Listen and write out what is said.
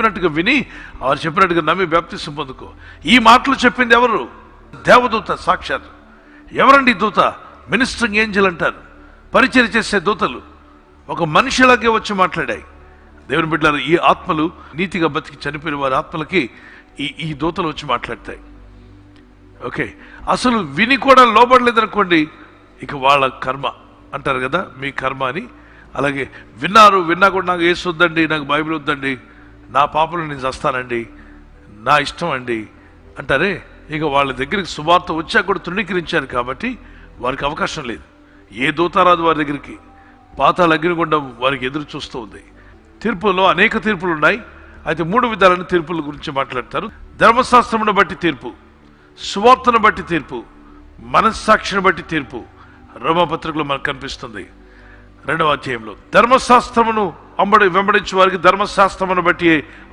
చెప్పినట్టుగా విని వారు చెప్పినట్టుగా నమ్మి బ్యాప్తిసం పొందుకో. ఈ మాటలు చెప్పింది ఎవరు? దేవదూత సాక్షాత్. ఎవరండి దూత? మినిస్టరింగ్ ఏంజల్ అంటారు. పరిచయం చేసే దూతలు ఒక మనిషిలాగే వచ్చి మాట్లాడాయి. దేవుని బిడ్డలారు ఈ ఆత్మలు నీతిగా బతికి చనిపోయిన వారి ఆత్మలకి ఈ ఈ దూతలు వచ్చి మాట్లాడతాయి. ఓకే. అసలు విని కూడా లోబడలేదనుకోండి ఇక వాళ్ళ కర్మ అంటారు కదా మీ కర్మ అని. అలాగే విన్నారు విన్నా కూడా నాకు ఏసు వద్దండి నాకు బైబిల్ వద్దండి నా పాపలు నేను చస్తానండి నా ఇష్టం అండి అంటారే ఇక వాళ్ళ దగ్గరికి సువార్త వచ్చాక కూడా తృణీకరించారు కాబట్టి వారికి అవకాశం లేదు. ఏ దూతారాదు వారి దగ్గరికి? పాతాల అగ్నిగుండం వారికి ఎదురు చూస్తూ ఉంది. తీర్పులో అనేక తీర్పులు ఉన్నాయి. అయితే మూడు విధాలైన తీర్పుల గురించి మాట్లాడతారు. ధర్మశాస్త్రమును బట్టి తీర్పు సువార్తను బట్టి తీర్పు మనస్సాక్షిని బట్టి తీర్పు. రోమపత్రికలో మనకు కనిపిస్తుంది. రెండవ అధ్యాయంలో ధర్మశాస్త్రమును అంబడి వెంబడించే వారికి ధర్మశాస్త్రమును బట్టి